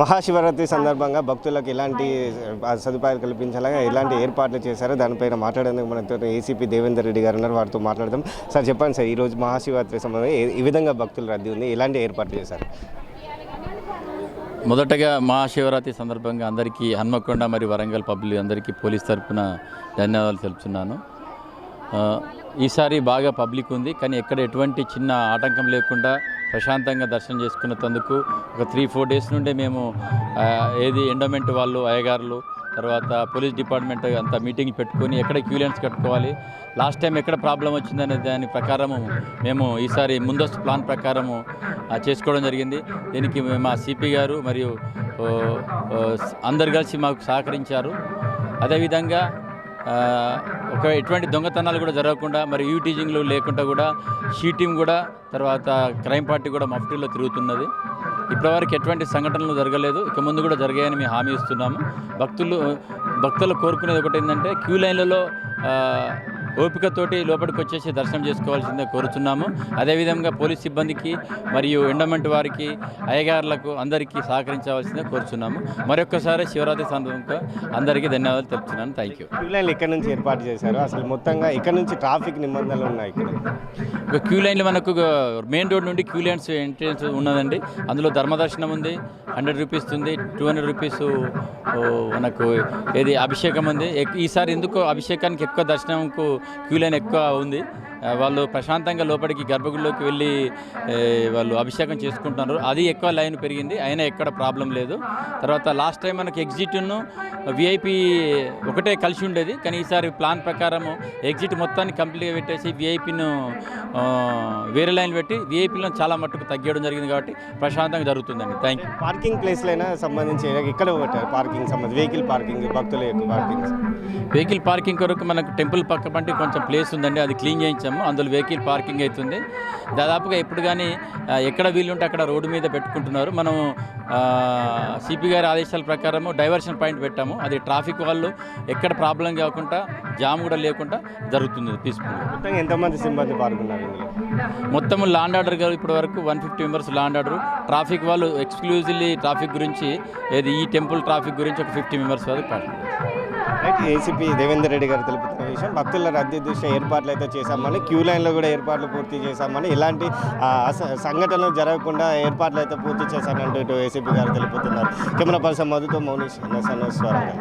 మహాశివరాత్రి సందర్భంగా భక్తులకు ఎలాంటి సదుపాయాలు కల్పించాలని ఎలాంటి ఏర్పాట్లు చేశారో దానిపైన మాట్లాడేందుకు మనతో ఏసీపీ దేవేందర్ రెడ్డి గారు ఉన్నారు. వారితో మాట్లాడదాం. సార్ చెప్పండి సార్ ఈరోజు మహాశివరాత్రి సంబంధం ఈ విధంగా భక్తులు రద్దీ ఉంది? ఎలాంటి ఏర్పాట్లు చేశారు? మొదటగా మహాశివరాత్రి సందర్భంగా అందరికీ హన్మకొండ మరియు వరంగల్ పబ్లిక్ అందరికీ పోలీస్ తరఫున ధన్యవాదాలు తెలుపుతున్నాను. ఈసారి బాగా పబ్లిక్ ఉంది కానీ ఎక్కడ ఎటువంటి చిన్న ఆటంకం లేకుండా ప్రశాంతంగా దర్శనం చేసుకున్నందుకు ఒక త్రీ ఫోర్ డేస్ నుండే మేము ఏది ఎండోమెంట్ వాళ్ళు అయ్యగారులు తర్వాత పోలీస్ డిపార్ట్మెంట్ అంతా మీటింగ్ పెట్టుకొని ఎక్కడ క్యూలెన్స్ కట్టుకోవాలి లాస్ట్ టైం ఎక్కడ ప్రాబ్లం వచ్చిందనే దాని ప్రకారము మేము ఈసారి ముందస్తు ప్లాన్ ప్రకారము చేసుకోవడం జరిగింది. దీనికి మా సిపి గారు మరియు అందరు కలిసి మాకు సహకరించారు. అదేవిధంగా ఒక ఎటువంటి దొంగతనాలు కూడా జరగకుండా మరి యూ టీజింగ్లు లేకుండా కూడా షీ టీం కూడా తర్వాత క్రైమ్ పార్టీ కూడా మఫ్టీలో తిరుగుతున్నది. ఇప్పటివరకు ఎటువంటి సంఘటనలు జరగలేదు. ఇక ముందు కూడా జరిగాయని మేము హామీ ఇస్తున్నాము. భక్తులు భక్తులు కోరుకునేది ఒకటి ఏంటంటే క్యూ లైన్లలో ఓపికతోటి లోపలికి వచ్చేసి దర్శనం చేసుకోవాల్సిందే కోరుచున్నాము. అదేవిధంగా పోలీస్ సిబ్బందికి మరియు ఎండమెంట్ వారికి అయ్యగారులకు అందరికీ సహకరించవలసిందే కోరుచున్నాము. మరొక్కసారి శివరాత్రి సందర్భంగా అందరికీ ధన్యవాదాలు తెలుపుతున్నాను. థ్యాంక్ యూ క్యూ లైన్లు ఎక్కడి నుంచి ఏర్పాటు చేశారు? అసలు మొత్తంగా ఇక్కడ నుంచి ట్రాఫిక్ నిబంధనలు ఉన్నాయి ఇక్కడ? క్యూ లైన్లు మనకు మెయిన్ రోడ్ నుండి క్యూ లైన్స్ ఎంట్రన్స్ ఉన్నదండి. అందులో ధర్మదర్శనం ఉంది హండ్రెడ్ రూపీస్ ఉంది టూ హండ్రెడ్ రూపీస్ మనకు ఏది అభిషేకం ఉంది. ఈసారి ఎందుకో అభిషేకానికి ఎక్కువ దర్శనంకు క్యూ లైన్ ఎక్కువ ఉంది. వాళ్ళు ప్రశాంతంగా లోపలికి గర్భగుడిలోకి వెళ్ళి వాళ్ళు అభిషేకం చేసుకుంటున్నారు. అది ఎక్కువ లైన్ పెరిగింది. అయినా ఎక్కడ ప్రాబ్లం లేదు. తర్వాత లాస్ట్ టైం మనకి ఎగ్జిట్ను విఐపి ఒకటే కలిసి ఉండేది. కానీ ఈసారి ప్లాన్ ప్రకారము ఎగ్జిట్ మొత్తాన్ని కంప్లీట్గా పెట్టేసి విఐపిను వేరే లైన్ పెట్టి విఐపీలను చాలా మట్టుకు తగ్గడం జరిగింది కాబట్టి ప్రశాంతంగా జరుగుతుందండి. థ్యాంక్ యూ పార్కింగ్ ప్లేస్లైనా సంబంధించి పెట్టారు పార్కింగ్ సంబంధించి వెహికల్ పార్కింగ్ భక్తుల యొక్క పార్కింగ్. వెహికల్ పార్కింగ్ కొరకు మనకు టెంపుల్ పక్క పంటి కొంచెం ప్లేస్ ఉందండి అది క్లీన్ చేయించాము. అందులో వెహికల్ పార్కింగ్ అవుతుంది దాదాపుగా ఎప్పుడు కానీ ఎక్కడ వీలుంటే అక్కడ రోడ్డు మీద పెట్టుకుంటున్నారు. మనం సిపి గారి ఆదేశాల ప్రకారము డైవర్షన్ పాయింట్ పెట్టాము. అది ట్రాఫిక్ వాళ్ళు ఎక్కడ ప్రాబ్లం కాకుండా జామ్ కూడా లేకుండా జరుగుతుంది పీస్ఫుల్ ఎంతమంది సిబ్బంది పాల్గొన్నారు మొత్తం లాండ్ ఆర్డర్ గారు ఇప్పటి వరకు one fifty members law and order traffic వాళ్ళు ఎక్స్క్లూజివ్లీ ట్రాఫిక్ గురించి ఏది ఈ టెంపుల్ ట్రాఫిక్ గురించి ఒక ఫిఫ్టీ మెంబర్స్ వరకు పాల్గొన్నారు. రైట్ ఏసీపీ దేవేందర్ రెడ్డి గారు తెలుపుతున్న విషయం భక్తుల రద్దీ దృష్ట్యా ఏర్పాట్లు అయితే చేశామని క్యూ లైన్లో కూడా ఏర్పాట్లు పూర్తి చేశామని ఇలాంటి అస- సంఘటనలు జరగకుండా ఏర్పాట్లు అయితే పూర్తి చేశానంటూ ఇటు ఏసీపీ గారు తెలుపుతున్నారు. కెమెరా పర్సన్ మధుతో మౌనీష్ ఎన్ఎస్ఎన్ఎస్ వరంగల్